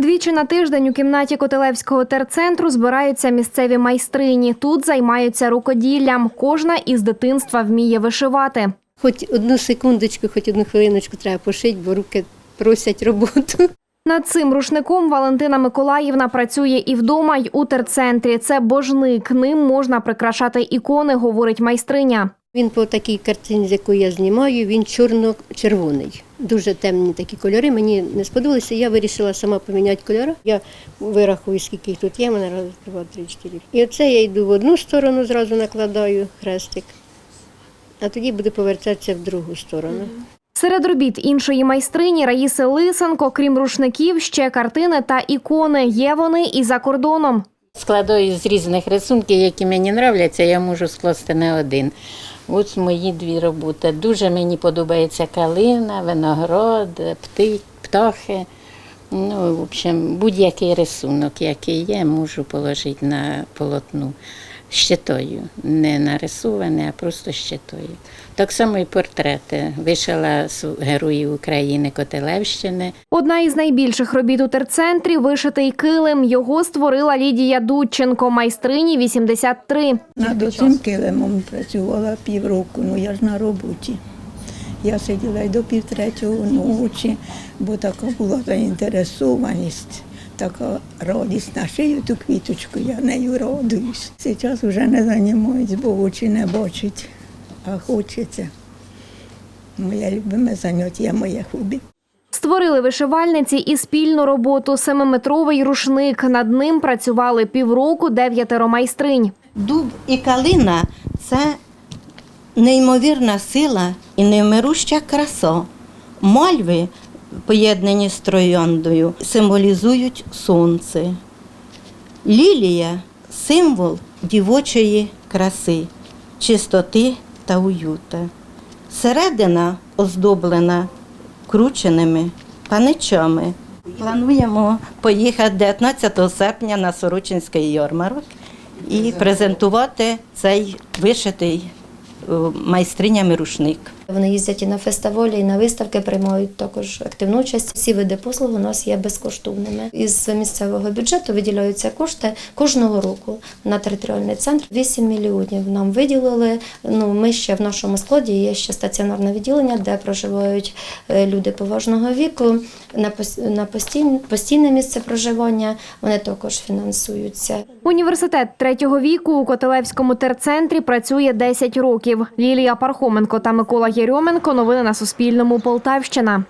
Двічі на тиждень у кімнаті Котелевського терцентру збираються місцеві майстрині. Тут займаються рукоділлям. Кожна із дитинства вміє вишивати. Хоч одну секундочку, хоч одну хвилиночку треба пошити, бо руки просять роботу. Над цим рушником Валентина Миколаївна працює і вдома, й у терцентрі. Це божник. Ним можна прикрашати ікони, говорить майстриня. Він по такій картині, з якої я знімаю, він чорно-червоний. Дуже темні такі кольори. Мені не сподобалися. Я вирішила сама поміняти кольори. Я вирахую, скільки їх тут є. Мене раз, два, три, чотири. І оце я йду в одну сторону, зразу накладаю хрестик, а тоді буду повертатися в другу сторону. Серед робіт іншої майстрині Раїси Лисенко, крім рушників, ще картини та ікони. Є вони і за кордоном. Складаю з різних рисунків, які мені нравляться, я можу скласти не один. Ось мої дві роботи. Дуже мені подобається калина, виноград, птахи. Ну, в общем, будь-який рисунок, який є, можу положити на полотно. Щитою, не нарисований, а просто щитою. Так само і портрети. Вишила героїв України Котелевщини. Одна із найбільших робіт у терцентрі вишитий килим. Його створила Лідія Дудченко, майстрині 83. Над цим килимом працювала півроку, ну я ж на роботі. Я сиділа й до півтретього ночі, бо така була заінтересованість, така радість на шию ту квіточку, я нею радуюсь. Зараз вже не займаюсь, бо очі не бачать, а хочеться. Моє любиме заняття, моє хобі. Створили вишивальниці і спільну роботу семиметровий рушник. Над ним працювали півроку дев'ятеро майстринь. Дуб і калина це неймовірна сила і невмируща краса. Мальви, поєднані з трояндою, символізують сонце. Лілія символ дівочої краси, чистоти та уюта. Середина оздоблена крученими паничами. Плануємо поїхати 19 серпня на Сорочинський ярмарок і презентувати цей вишитий е, майстринями рушник. Вони їздять і на фестивалі, і на виставки приймають також активну участь. Всі види послуг у нас є безкоштовними. Із місцевого бюджету виділяються кошти кожного року на територіальний центр. 8 мільйонів нам виділили. Ну ми ще в нашому складі є ще стаціонарне відділення, де проживають е, люди поважного віку. На пос- на постійне, постійне місце проживання вони також фінансуються. Університет третього віку у Котелевському терцентрі працює 10 років. Лілія Пархоменко та Микола Єрьоменко. Новини на Суспільному. Полтавщина.